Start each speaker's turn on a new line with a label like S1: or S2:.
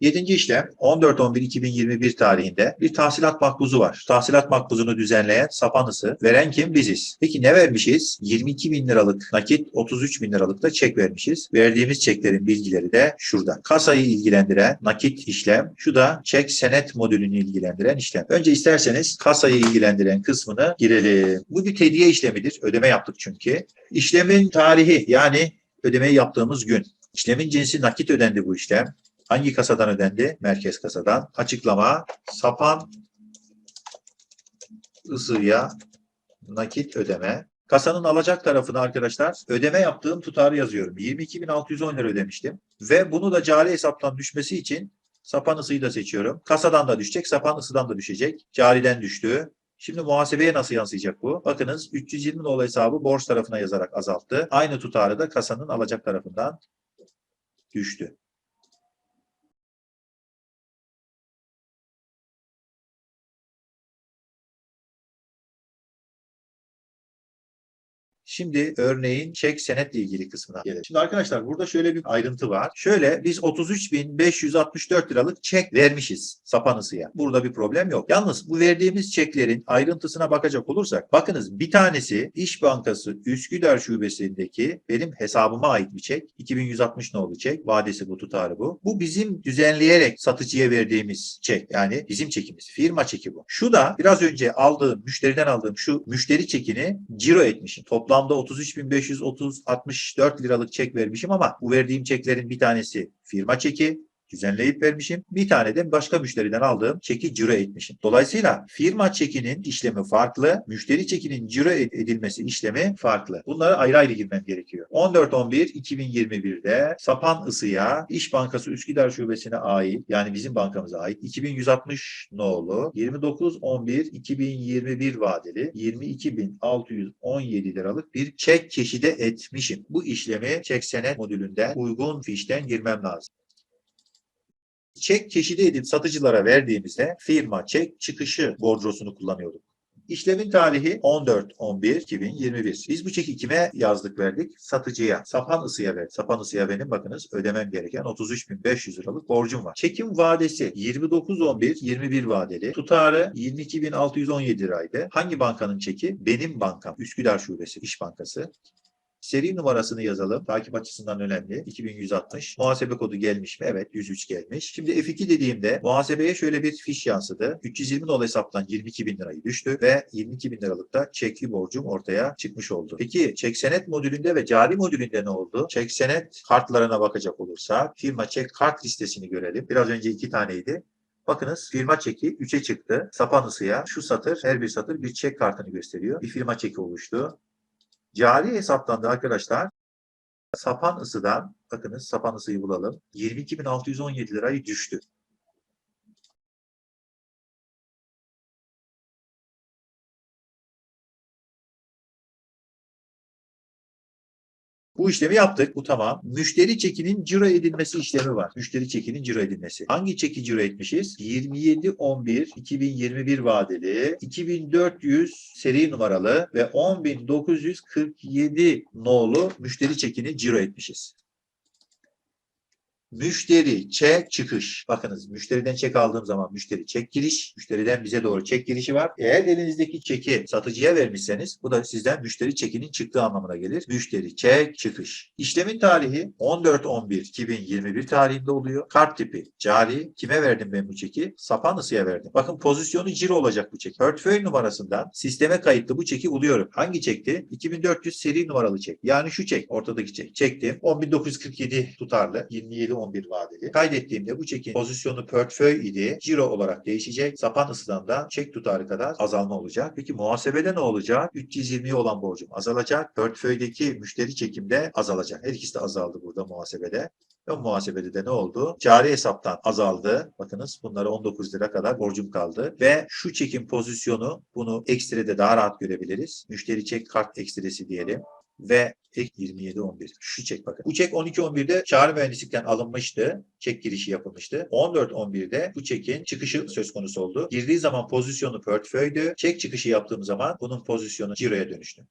S1: Yedinci işlem 14-11-2021 tarihinde bir tahsilat makbuzu var. Tahsilat makbuzunu düzenleyen Sapanısı veren kim? Biziz. Peki ne vermişiz? 22 bin liralık nakit 33 bin liralık da çek vermişiz. Verdiğimiz çeklerin bilgileri de şurada. Kasayı ilgilendiren nakit işlem. Şu da çek senet modülünü ilgilendiren işlem. Önce isterseniz kasayı ilgilendiren kısmını girelim. Bu bir tediye işlemidir. Ödeme yaptık çünkü. İşlemin tarihi yani ödemeyi yaptığımız gün. İşlemin cinsi nakit ödendi bu işlem. Hangi kasadan ödendi? Merkez kasadan. Açıklama sapan ısıya nakit ödeme. Kasanın alacak tarafına arkadaşlar ödeme yaptığım tutarı yazıyorum. 22.610 lira ödemiştim. Ve bunu da cari hesaptan düşmesi için sapan ısıyı da seçiyorum. Kasadan da düşecek, sapan ısıdan da düşecek. Cariden düştü. Şimdi muhasebeye nasıl yansıyacak bu? Bakınız 320 nolu hesabı borç tarafına yazarak azalttı. Aynı tutarı da kasanın alacak tarafından düştü. Şimdi örneğin çek senetle ilgili kısmına gelelim. Şimdi arkadaşlar burada şöyle bir ayrıntı var. Şöyle biz 33.564 liralık çek vermişiz Sapanısı'ya. Burada bir problem yok. Yalnız bu verdiğimiz çeklerin ayrıntısına bakacak olursak bakınız bir tanesi İş Bankası Üsküdar Şubesi'ndeki benim hesabıma ait bir çek. 2160 nolu çek. Vadesi bu tutarı bu. Bu bizim düzenleyerek satıcıya verdiğimiz çek. Yani bizim çekimiz. Firma çeki bu. Şu da biraz önce aldığım, müşteriden aldığım şu müşteri çekini ciro etmişim. Toplamda 33.530-64 liralık çek vermişim ama bu verdiğim çeklerin bir tanesi firma çeki, düzenleyip vermişim. Bir tane de başka müşteriden aldığım çeki ciro etmişim. Dolayısıyla firma çekinin işlemi farklı, müşteri çekinin ciro ed- edilmesi işlemi farklı. Bunları ayrı ayrı girmem gerekiyor. 14-11-2021'de Sapan Isı'ya İş Bankası Üsküdar Şubesi'ne ait yani bizim bankamıza ait 2160 nolu 29-11-2021 vadeli 22.617 liralık bir çek keşide etmişim. Bu işlemi çek senet modülünden uygun fişten girmem lazım çek keşidi edip satıcılara verdiğimizde firma çek çıkışı bordrosunu kullanıyorduk. İşlemin tarihi 14-11-2021. Biz bu çeki kime yazdık verdik? Satıcıya. Sapan ısıya verdik. Sapan ısıya benim bakınız ödemem gereken 33.500 liralık borcum var. Çekim vadesi 29-11-21 vadeli. Tutarı 22.617 liraydı. Hangi bankanın çeki? Benim bankam. Üsküdar Şubesi İş Bankası. Seri numarasını yazalım. Takip açısından önemli. 2160. Muhasebe kodu gelmiş mi? Evet 103 gelmiş. Şimdi F2 dediğimde muhasebeye şöyle bir fiş yansıdı. 320 dolar hesaptan 22 bin lirayı düştü ve 22 bin liralık da çekli borcum ortaya çıkmış oldu. Peki çek senet modülünde ve cari modülünde ne oldu? Çek senet kartlarına bakacak olursak firma çek kart listesini görelim. Biraz önce iki taneydi. Bakınız firma çeki 3'e çıktı. Sapan ısıya şu satır her bir satır bir çek kartını gösteriyor. Bir firma çeki oluştu. Cari hesaptan da arkadaşlar sapan ısıdan bakınız sapan ısıyı bulalım. 22.617 lirayı düştü. Bu işlemi yaptık. Bu tamam. Müşteri çekinin ciro edilmesi işlemi var. Müşteri çekinin ciro edilmesi. Hangi çeki ciro etmişiz? 27-11-2021 vadeli, 2400 seri numaralı ve 10.947 nolu müşteri çekini ciro etmişiz. Müşteri çek çıkış. Bakınız müşteriden çek aldığım zaman müşteri çek giriş. Müşteriden bize doğru çek girişi var. Eğer elinizdeki çeki satıcıya vermişseniz bu da sizden müşteri çekinin çıktığı anlamına gelir. Müşteri çek çıkış. İşlemin tarihi 14-11-2021 tarihinde oluyor. Kart tipi cari. Kime verdim ben bu çeki? Sapanısı'ya verdim. Bakın pozisyonu ciro olacak bu çek. Portföy numarasından sisteme kayıtlı bu çeki buluyorum. Hangi çekti? 2400 seri numaralı çek. Yani şu çek. Ortadaki çek. Çektim. 10947 tutarlı. 27 11 vadeli. Kaydettiğimde bu çekin pozisyonu portföy idi. Ciro olarak değişecek. Sapan ısıdan da çek tutarı kadar azalma olacak. Peki muhasebede ne olacak? 320 olan borcum azalacak. Portföydeki müşteri çekimde azalacak. Her ikisi de azaldı burada muhasebede. Ve muhasebede de ne oldu? Cari hesaptan azaldı. Bakınız bunlara 19 lira kadar borcum kaldı. Ve şu çekim pozisyonu bunu ekstrede daha rahat görebiliriz. Müşteri çek kart ekstresi diyelim ve ek 27-11. Şu çek bakın. Bu çek 12-11'de çağrı mühendislikten alınmıştı. Çek girişi yapılmıştı. 14-11'de bu çekin çıkışı söz konusu oldu. Girdiği zaman pozisyonu portföydü. Çek çıkışı yaptığım zaman bunun pozisyonu ciroya dönüştü.